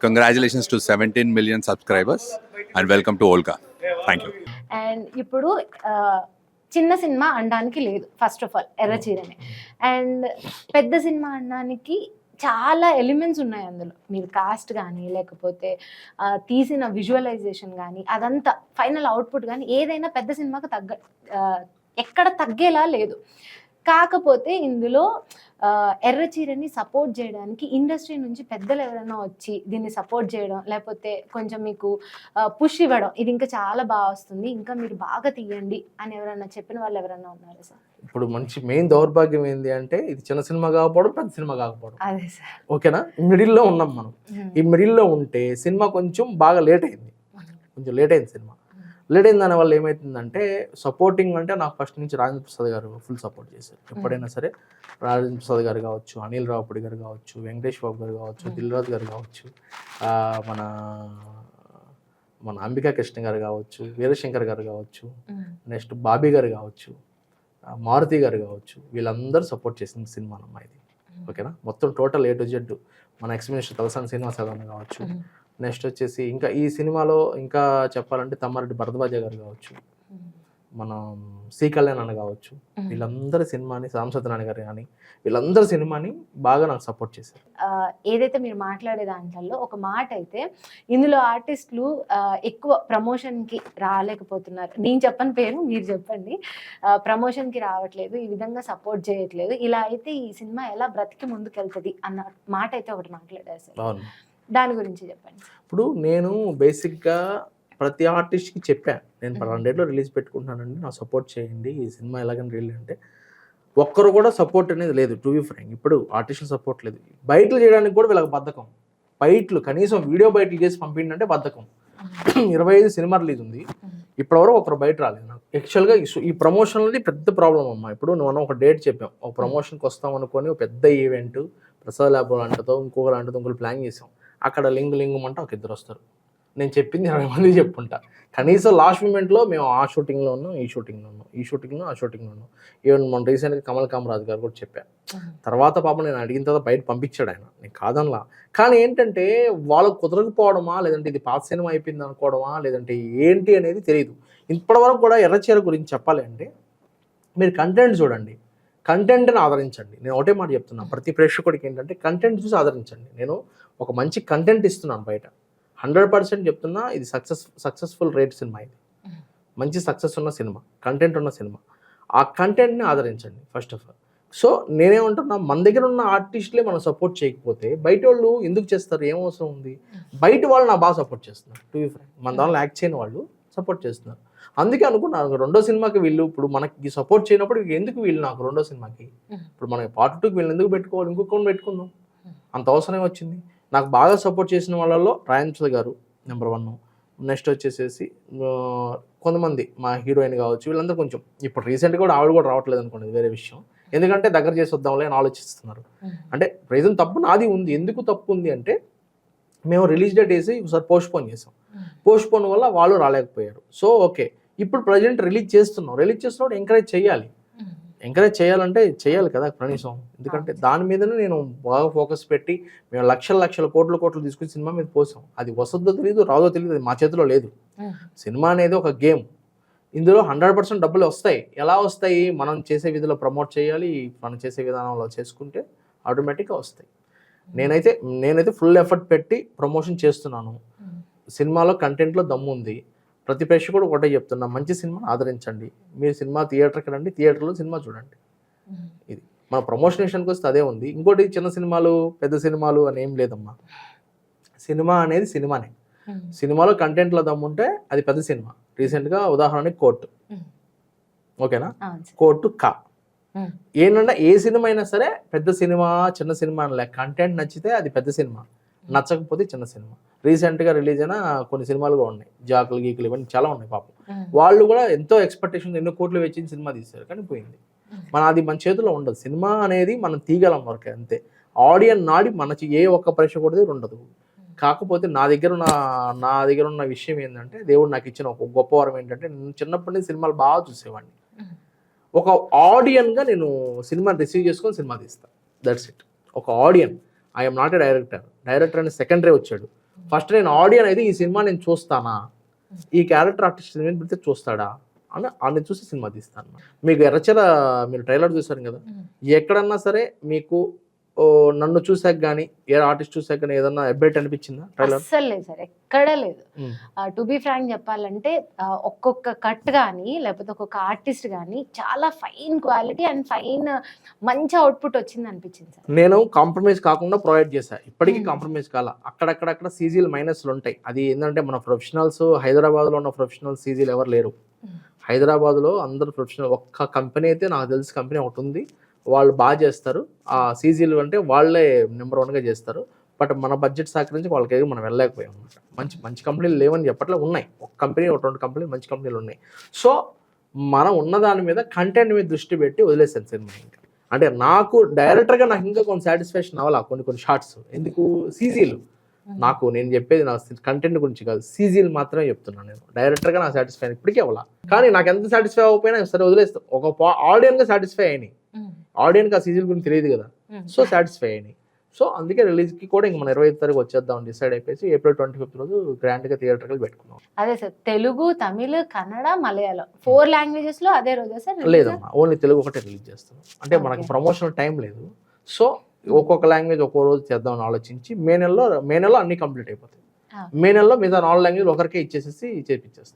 Congratulations to seventeen million subscribers and welcome to ఓల్కా thank you and ఇప్పుడు చిన్న సినిమా అనడానికి లేదు ఫస్ట్ ఆఫ్ ఆల్ ఎర్రచీరని అండ్ పెద్ద సినిమా అనడానికి చాలా ఎలిమెంట్స్ ఉన్నాయి అందులో. మీరు కాస్ట్ కానీ లేకపోతే తీసిన విజువలైజేషన్ కానీ అదంతా ఫైనల్ అవుట్పుట్ కానీ ఏదైనా పెద్ద సినిమాకు తగ్గ ఎక్కడ తగ్గేలా లేదు. కాకపోతే ఇందులో ఆ, ఎర్రచీరని సపోర్ట్ చేయడానికి ఇండస్ట్రీ నుంచి పెద్దలు ఎవరైనా వచ్చి దీన్ని సపోర్ట్ చేయడం లేకపోతే కొంచెం మీకు పుష్ ఇవ్వడం ఇది ఇంకా చాలా బాగా వస్తుంది. ఇంకా మీరు బాగా తీయండి అని ఎవరైనా చెప్పిన వాళ్ళు ఎవరైనా ఉన్నారా సార్? ఇప్పుడు మంచి మెయిన్ దౌర్భాగ్యం ఏంటి అంటే ఇది చిన్న సినిమా కాకపోవడం పెద్ద సినిమా కాకపోవడం. అదే సార్. ఓకేనా? మిడిల్లో ఉన్నాం మనం. ఈ మిడిల్లో ఉంటే సినిమా కొంచెం బాగా లేట్ అయింది. కొంచెం లేట్ అయింది సినిమా. లేట్ అయిన దాని వల్ల ఏమవుతుందంటే సపోర్టింగ్ అంటే నాకు ఫస్ట్ నుంచి రాజేంద్ర ప్రసాద్ గారు ఫుల్ సపోర్ట్ చేశారు. ఎప్పుడైనా సరే రాజేంద్ర ప్రసాద్ గారు కావచ్చు అనిల్ రావుపూడి గారు కావచ్చు వెంకటేష్ బాబు గారు కావచ్చు దిల్ రాజు గారు కావచ్చు మన మన అంబికా కృష్ణ గారు కావచ్చు వీరశంకర్ గారు కావచ్చు నెక్స్ట్ బాబీ గారు కావచ్చు మారుతి గారు కావచ్చు వీళ్ళందరూ సపోర్ట్ చేసిన సినిమా అమ్మా ఇది ఓకేనా? మొత్తం టోటల్ ఏ టు జెడ్ మన ఎక్స్మినిస్టర్ తలసాని శ్రీనివాస కావచ్చు నెక్స్ట్ వచ్చేసి ఇంకా ఈ సినిమాలో ఇంకా చెప్పాలంటే తమ్మారెడ్డి భరద్వాజ గారు కావచ్చు మనం సి కళ్యాణ్ అని కావచ్చు వీళ్ళందరి సినిమాని సాంసత్యనారాయణ గారు కానీ వీళ్ళందరి సినిమాని బాగా నాకు సపోర్ట్ చేశారు. ఏదైతే మీరు మాట్లాడే దాంట్లో ఒక మాట అయితే ఇందులో ఆర్టిస్టులు ఎక్కువ ప్రమోషన్కి రాలేకపోతున్నారు. నేను చెప్పని పేరు మీరు చెప్పండి. ప్రమోషన్కి రావట్లేదు ఈ విధంగా సపోర్ట్ చేయట్లేదు. ఇలా అయితే ఈ సినిమా ఎలా బ్రతికి ముందుకెళ్తుంది అన్న మాట అయితే ఒకటి మాట్లాడారు సార్. దాని గురించి చెప్పండి. ఇప్పుడు నేను బేసిక్గా ప్రతి ఆర్టిస్ట్కి చెప్పాను. నేను Mhm. హండ్రెడ్లో రిలీజ్ పెట్టుకుంటున్నానండి. నా సపోర్ట్ చేయండి. ఈ సినిమా ఎలాగని రిలీజ్ అంటే ఒక్కరు కూడా సపోర్ట్ అనేది లేదు టు బి ఫ్రాంక్. ఇప్పుడు ఆర్టిస్టులు సపోర్ట్ లేదు. బయటలు చేయడానికి కూడా వీళ్ళకి బద్ధకం. బయటలు కనీసం వీడియో బయటలు చేసి పంపిండంటే బద్ధకం. ఇరవై ఐదు సినిమా రిలీజ్ ఉంది. ఇప్పటివరకు ఒకరు బయట రాలేదు నాకు. యాక్చువల్గా ఈ ఈ ప్రమోషన్లది పెద్ద ప్రాబ్లం అమ్మా. ఇప్పుడు మనం ఒక డేట్ చెప్పాం ఒక ప్రమోషన్కి వస్తాం అనుకొని ఒక పెద్ద ఈవెంట్ ప్రసాద్ ల్యాబ్ అంటతో ఇంకొకరు అంటతో ఇంకొకరు ప్లాన్ చేసాం. అక్కడ లింగ్ లింగం అంటే ఒక ఇద్దరు వస్తారు నేను చెప్పింది ఇరవై మంది చెప్పుంటా. కనీసం లాస్ట్ మూమెంట్లో మేము ఆ షూటింగ్లో ఉన్నాం ఈ షూటింగ్లో ఉన్నాం ఈ షూటింగ్లో ఆ షూటింగ్లో ఉన్నాం. ఈవెన్ మన రీసెంట్గా కమల్ కామరాజ్ గారు కూడా చెప్పాను తర్వాత పాపం నేను అడిగిన తర్వాత బయట పంపించాడు ఆయన. నేను కాదనలా. కానీ ఏంటంటే వాళ్ళకు కుదరకపోవడమా లేదంటే ఇది పాత సినిమా అయిపోయింది అనుకోవడమా లేదంటే ఏంటి అనేది తెలియదు ఇప్పటివరకు కూడా ఎర్రచీర గురించి చెప్పాలి అంటే మీరు కంటెంట్ చూడండి. కంటెంట్ని ఆదరించండి. నేను ఒకటే మాట చెప్తున్నా. ప్రతి ప్రేక్షకుడికి ఏంటంటే కంటెంట్ చూసి ఆదరించండి. నేను ఒక మంచి కంటెంట్ ఇస్తున్నాను బయట. హండ్రెడ్ పర్సెంట్ చెప్తున్నా ఇది సక్సెస్ సక్సెస్ఫుల్ రేట్ సినిమా ఇది. మంచి సక్సెస్ ఉన్న సినిమా కంటెంట్ ఉన్న సినిమా ఆ కంటెంట్ని ఆదరించండి ఫస్ట్ ఆఫ్ ఆల్ సో నేనేమంటున్నా మన దగ్గర ఉన్న ఆర్టిస్టులే మనం సపోర్ట్ చేయకపోతే బయట వాళ్ళు ఎందుకు చేస్తారు? ఏం అవసరం ఉంది? బయట వాళ్ళు నా బాగా సపోర్ట్ చేస్తున్నారు. టు బి ఫ్రాంక్ మన దానిలో యాక్ట్ చేయని వాళ్ళు సపోర్ట్ చేస్తున్నారు. అందుకే అనుకున్నాను రెండో సినిమాకి వీళ్ళు ఇప్పుడు మనకి సపోర్ట్ చేయనప్పుడు ఎందుకు వీళ్ళు నాకు రెండో సినిమాకి? ఇప్పుడు మనకి పార్ట్ టూకి వీళ్ళు ఎందుకు పెట్టుకోవాలి? ఇంకొకరిని పెట్టుకుందాం. అంత అవసరమే వచ్చింది. నాకు బాగా సపోర్ట్ చేసిన వాళ్ళలో రాయంత్ర గారు నెంబర్ వన్ నెక్స్ట్ వచ్చేసేసి కొంతమంది మా హీరోయిన్ కావచ్చు వీళ్ళందరూ కొంచెం ఇప్పుడు రీసెంట్గా కూడా ఆవిడ కూడా రావట్లేదు అనుకోండి వేరే విషయం. ఎందుకంటే దగ్గర చేసి వద్దాంలే అని ఆలోచిస్తున్నారు. అంటే రీజన్ తప్పు నాది ఉంది. ఎందుకు తప్పు ఉంది అంటే మేము రిలీజ్ డేట్ వేసి ఒకసారి పోస్ట్ పోన్ చేసాం. పోస్ట్ పోన్ వల్ల వాళ్ళు రాలేకపోయారు. సో ఓకే ఇప్పుడు ప్రజెంట్ రిలీజ్ చేస్తున్నాం. రిలీజ్ చేస్తున్నప్పుడు ఎంకరేజ్ చేయాలి. ఎంకరేజ్ చేయాలంటే చేయాలి కదా కనీసం ఎందుకంటే దాని మీదనే నేను బాగా ఫోకస్ పెట్టి మేము లక్షల లక్షల కోట్ల కోట్లు తీసుకుని సినిమా మీద పోసాం. అది వస్తుందో తెలియదు రాదో తెలియదు అది మా చేతిలో లేదు. సినిమా అనేది ఒక గేమ్. ఇందులో హండ్రెడ్ పర్సెంట్ డబ్బులు వస్తాయి. ఎలా వస్తాయి? మనం చేసే విధిలో ప్రమోట్ చేయాలి. మనం చేసే విధానంలో చేసుకుంటే ఆటోమేటిక్గా వస్తాయి. నేనైతే నేనైతే ఫుల్ ఎఫర్ట్ పెట్టి ప్రమోషన్ చేస్తున్నాను. సినిమాలో కంటెంట్లో దమ్ము ఉంది. ప్రతి ప్రేక్షకుడు ఒకటే చెప్తున్నా మంచి సినిమా ఆదరించండి. మీరు సినిమా థియేటర్కి రండి థియేటర్లో సినిమా చూడండి. ఇది. మన ప్రమోషన్ విషయానికి వస్తే అదే ఉంది. ఇంకోటి చిన్న సినిమాలు పెద్ద సినిమాలు అని ఏం లేదమ్మా. సినిమా అనేది సినిమానే. సినిమాలో కంటెంట్లో దమ్ముంటే అది పెద్ద సినిమా. రీసెంట్గా ఉదాహరణకి కోర్టు. ఓకేనా? కోర్టు కా. ఏంటంటే ఏ సినిమా అయినా సరే పెద్ద సినిమా చిన్న సినిమా అనలే. కంటెంట్ నచ్చితే అది పెద్ద సినిమా. నచ్చకపోతే చిన్న సినిమా. రీసెంట్గా రిలీజ్ అయిన కొన్ని సినిమాలు కూడా ఉన్నాయి. జాకులు గీకులు ఇవన్నీ చాలా ఉన్నాయి పాపం. వాళ్ళు కూడా ఎంతో ఎక్స్పెక్టేషన్ ఎన్నో కోట్లు వెచ్చిన సినిమా తీశారు. కానీ పోయింది. మన అది మన చేతిలో ఉండదు. సినిమా అనేది మనం తీయగలం వరకే అంతే. ఆడియన్ నాడి మన ఏ ఒక్క ప్రేక్షకుడిది ఉండదు. కాకపోతే నా దగ్గర ఉన్న నా దగ్గర ఉన్న విషయం ఏంటంటే దేవుడు నాకు ఇచ్చిన ఒక గొప్ప వరం ఏంటంటే నేను చిన్నప్పటి నుంచి సినిమాలు బాగా చూసేవాడిని. ఒక ఆడియన్గా నేను సినిమాని రిసీవ్ చేసుకొని సినిమా తీస్తాను దట్స్ ఇట్ ఒక audience I'm not a director director అని సెకండరీ వచ్చాడు. ఫస్ట్ నేను ఆడియన్ అయితే ఈ సినిమా నేను చూస్తానా? ఈ క్యారెక్టర్ ఆర్టిస్ట్ మీద పెడితే చూస్తాడా? అని ఆయన చూసి సినిమా తీస్తాను మీకు ఎర్రచర మీరు ట్రైలర్ చూసారు కదా? ఎక్కడన్నా సరే మీకు నన్ను చూసాక కానీ ఏ ఆర్టిస్ట్ చూసాక కానీ ఏదన్నా అప్డేట్ అనిపించిందా ట్రైలర్ అస్సలు లేదు సార్ ఎక్కడ లేదు. టు బి ఫ్రాంక్ చెప్పాలంటే ఒక్కొక్క కట్ కానీ లేకపోతే ఒక్కొక్క ఆర్టిస్ట్ కానీ చాలా ఫైన్ క్వాలిటీ అండ్ ఫైన్ మంచి అవుట్పుట్ వచ్చింది అనిపించింది సార్. నేను కాంప్రమైజ్ కాకుండా ప్రొవైడ్ చేశా. ఇప్పటికీ. కాంప్రమైజ్ కాల. అక్కడక్కడక్కడ సీజీలు మైనస్లు ఉంటాయి. అది ఏంటంటే మన ప్రొఫెషనల్స్ హైదరాబాద్లో ఉన్న ప్రొఫెషనల్ సీజీలు ఎవరు లేరు. హైదరాబాద్లో అందరు ప్రొఫెషనల్ ఒక్క కంపెనీ అయితే నాకు తెలిసి కంపెనీ ఒకటి ఉంది. వాళ్ళు బాగా చేస్తారు. ఆ సీజీలు అంటే వాళ్ళే నెంబర్ వన్గా చేస్తారు. బట్ మన బడ్జెట్ సహకరించి వాళ్ళకి మనం వెళ్ళలేకపోయాం అనమాట మంచి మంచి కంపెనీలు లేవని చెప్పట్లే ఉన్నాయి. ఒక కంపెనీ ఒక రెండు కంపెనీలు మంచి కంపెనీలు ఉన్నాయి. సో మనం ఉన్న దాని మీద కంటెంట్ మీద దృష్టి పెట్టి వదిలేసాను సినిమా ఇంకా. అంటే నాకు డైరెక్టర్గా నాకు ఇంకా కొంచెం సాటిస్ఫాక్షన్ అవ్వాలా? కొన్ని కొన్ని షార్ట్స్ ఎందుకు? సీజీలు. నాకు నేను చెప్పేది నా కంటెంట్ గురించి కాదు. సీజీలు మాత్రమే చెప్తున్నాను నేను. డైరెక్టర్గా నాకు సాటిస్ఫై ఇప్పటికే అవ్వాలా? కానీ నాకు ఎంత సాటిస్ఫై అవ్వకపోయినా సరే వదిలేస్తాను ఒక ఆడియన్గా సాటిస్ఫై అయినాయి. ఆడియన్కి ఆ సీజీల గురించి తెలియదు కదా. సో సాటిస్ఫై అయినాయి. సో అందుకే రిలీజ్కి కూడా ఇంక మన ఇరవై ఐదు తారీఖు వచ్చేద్దాం డిసైడ్ అయిపోయి ఏప్రిల్ ట్వంటీ ఫిఫ్త్ రోజు గ్రాండ్గా థియేటర్కి పెట్టుకున్నాం. అదే సార్ తెలుగు తమిళ్ కన్నడ మలయాళం ఫోర్ లాంగ్వేజెస్లో అదే రోజా సార్? లేదమ్మా ఓన్లీ తెలుగు ఒకటే రిలీజ్ చేస్తాం. అంటే మనకు. ప్రమోషనల్ టైం లేదు. సో ఒక్కొక్క లాంగ్వేజ్ ఒక్కో రోజు చేద్దామని ఆలోచించి మే నెలలో మే నెలలో అన్ని కంప్లీట్ అయిపోతాయి. మే నెలలో మిగతా నాలుగు లాంగ్వేజ్ ఒకరికే ఇచ్చేసేసి చేపించేస్తాం.